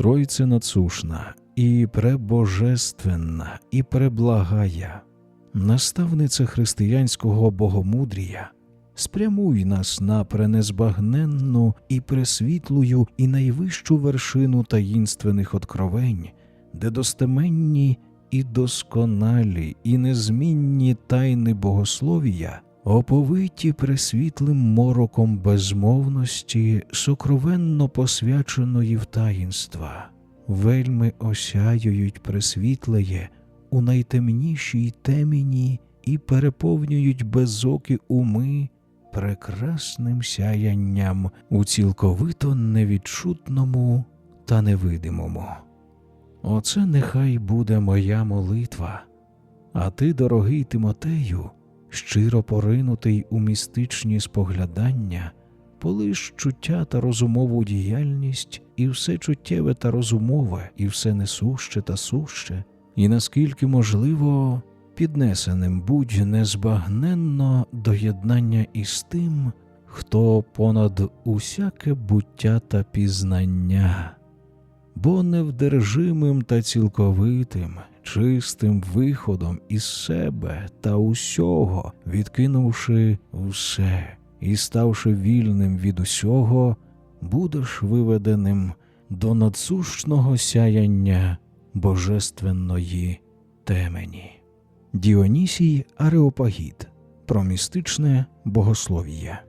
Тройце надсушна, і пребожественна, і преблагая, наставниця християнського богомудрія, спрямуй нас на пренезбагненну і пресвітлую і найвищу вершину таїнственних откровень, де достеменні і досконалі, і незмінні тайни богословія, оповиті пресвітлим мороком безмовності, сокровенно посвяченої в таїнства, вельми осяюють пресвітлеє у найтемнішій теміні і переповнюють безокі уми прекрасним сяянням у цілковито невідчутному та невидимому. Оце нехай буде моя молитва, а ти, дорогий Тимотею, щиро поринутий у містичні споглядання, полиш чуття та розумову діяльність, і все чуттєве та розумове, і все несуще та суще, і наскільки можливо, піднесеним будь незбагненно до єднання із тим, хто понад усяке буття та пізнання бо невдержимим та цілковитим, чистим виходом із себе та усього, відкинувши усе і ставши вільним від усього, будеш виведеним до надсущного сяяння божественної темені. Діонісій Ареопагіт про містичне богослов'я.